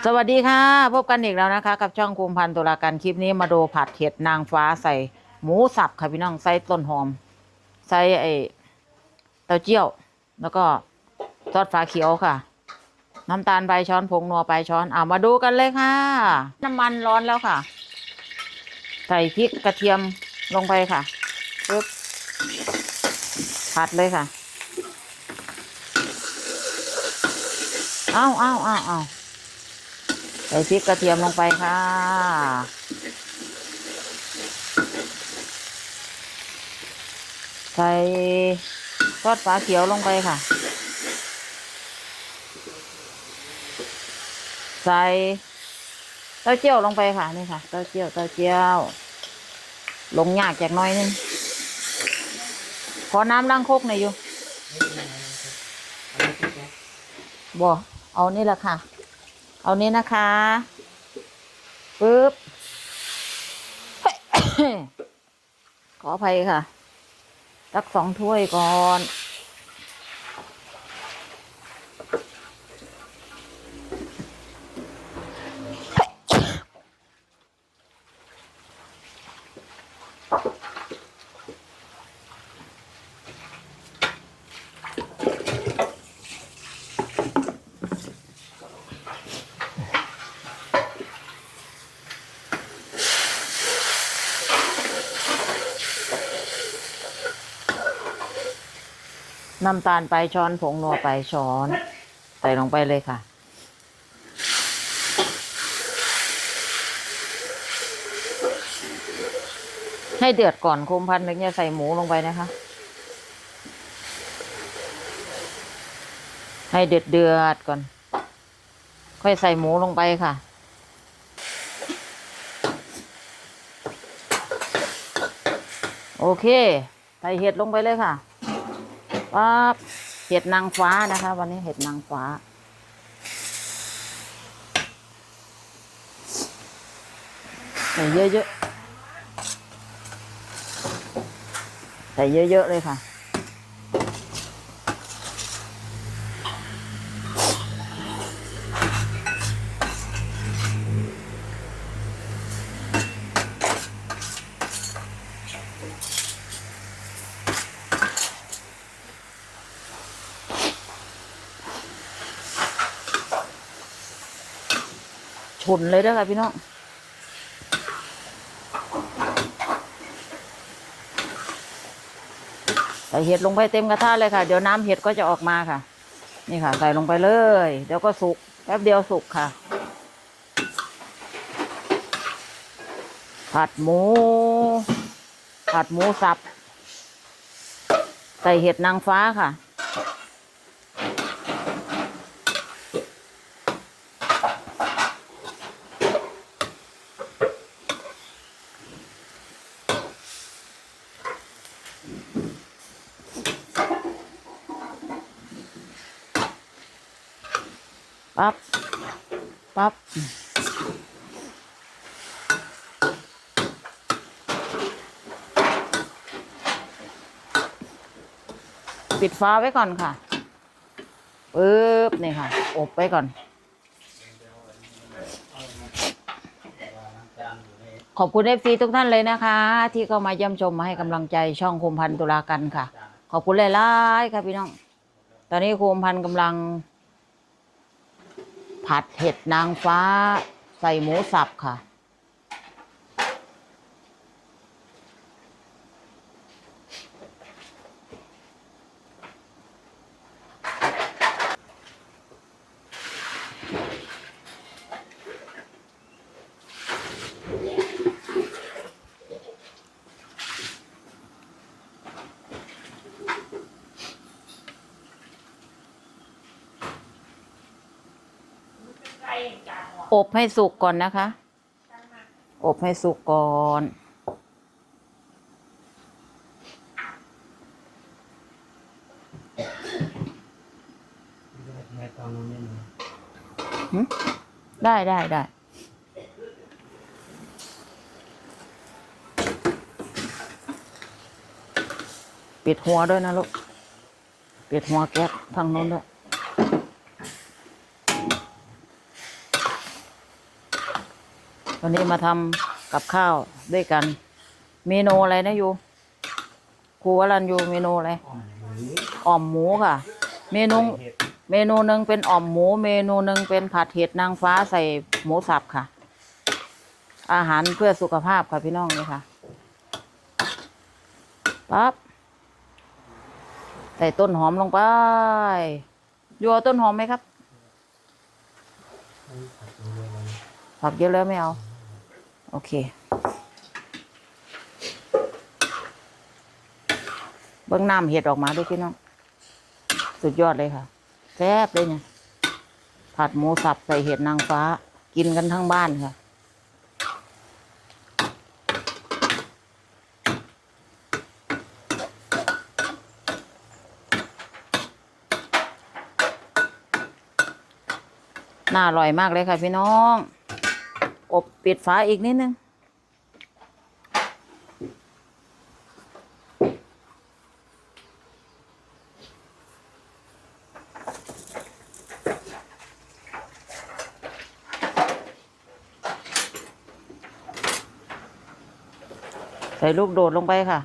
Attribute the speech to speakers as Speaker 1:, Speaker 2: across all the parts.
Speaker 1: สวัสดีค่ะ พบกันอีกแล้วนะคะ กับช่องคุมพันธ์ตุลาการคลิปนี้มาดูผัดเห็ดนางฟ้าใส่หมูสับค่ะพี่น้องใส่ต้นหอม ใส่ไอเต้าเจี้ยว แล้วก็ซอสฟ้าเขียวค่ะ น้ำตาลใบช้อนผงนัวไปช้อนเอามาดูกันเลยค่ะ น้ำมันร้อนแล้วค่ะ ใส่พริกกระเทียมลงไปค่ะปึ๊บผัดเลยค่ะ เอาเอาเอาเอา ใส่พริกกระเทียมลงไปค่ะ ใส่ทอดฝาเขียวลงไปค่ะ ใส่เต้าเจี้ยวลงไปค่ะนี่ค่ะเต้าเจี้ยวเต้าเจี้ยว ลงยากจากน้อยนึงขอน้ำล้างโคกหน่อยอยู่บ่เอานี่แหละค่ะ เอานี้นะคะปึ๊บขออภัยค่ะตักสองถ้วยก่อน น้ำตาลไปช้อนผงนัวไปช้อน ใส่ลงไปเลยค่ะ ให้เดือดก่อนคุมพันถึงจะใส่หมูลงไปนะคะ ให้เดือดเดือดก่อน ค่อยใส่หมูลงไปค่ะโอเค ใส่เห็ดลงไปเลยค่ะ ว่าเห็ดนางฟ้านะคะ วันนี้เห็ดนางฟ้า ใส่เยอะๆ ใส่เยอะๆเลยค่ะ ชนเลยเด้อค่ะพี่น้องใส่เห็ดลงไปเต็มกระทะเลยค่ะ เดี๋ยวน้ำเห็ดก็จะออกมาค่ะ นี่ค่ะ ใส่ลงไปเลย เดี๋ยวก็สุกแป๊บเดียวสุกค่ะ ผัดหมู ผัดหมูสับ ใส่เห็ดนางฟ้าค่ะ ปั๊บ ปั๊บ ปิดฟ้าไว้ก่อนค่ะปึ๊บนี่ค่ะ อบไว้ก่อน ขอบคุณเอฟซีทุกท่านเลยนะคะ ที่เข้ามาเยี่ยมชมมาให้กำลังใจช่องคมพันตุลากันค่ะ ขอบคุณหลายๆค่ะพี่น้อง ตอนนี้คมพันกำลัง ผัดเห็ดนางฟ้า ใส่หมูสับค่ะ อบให้สุกก่อนนะคะ อบให้สุกก่อน ได้ได้ได้ปิดหัวด้วยนะลูกปิดหัวแก๊สทางโน้นด้วย วันนี้มาทำกับข้าวด้วยกัน เมนูอะไรนะยูครูวรันยูเมนูอะไรอ่อมหมูค่ะ เมนูเมนูหนึ่งเป็นอ่อมหมู เมนูหนึ่งเป็นผัดเห็ดนางฟ้าใส่หมูสับค่ะ อาหารเพื่อสุขภาพค่ะพี่น้องนี่ค่ะปั๊บใส่ต้นหอมลงไปยัวต้นหอมไหมครับ ผักเยอะแล้วไม่เอา โอเคเบิ้งน้ำเห็ดออกมาด้วยพี่น้อง สุดยอดเลยค่ะแซ่บเลยเนี่ยผัดหมูสับใส่เห็ดนางฟ้า กินกันทั้งบ้านค่ะ น่าอร่อยมากเลยค่ะพี่น้อง อบปิดฝาอีกนิดนึง ใส่ลูกโดดลงไปค่ะ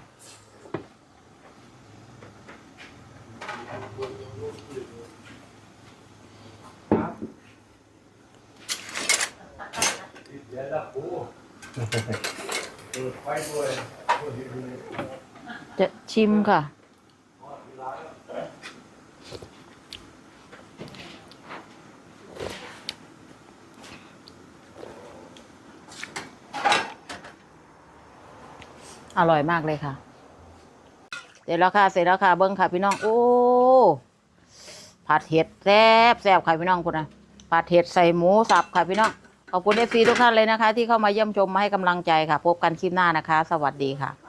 Speaker 1: จะชิมค่ะ อร่อยมากเลยค่ะ เสร็จแล้วค่ะ เสร็จแล้วค่ะ เบิ้งค่ะ พี่น้อง โอ้ ผัดเห็ดแซ่บแซ่บค่ะพี่น้องคุณนะผัดเห็ดใส่หมูสับค่ะพี่น้อง ขอบคุณเอฟซีทุกท่านเลยนะคะ ที่เข้ามาเยี่ยมชมมาให้กำลังใจค่ะ พบกันคลิปหน้านะคะ สวัสดีค่ะ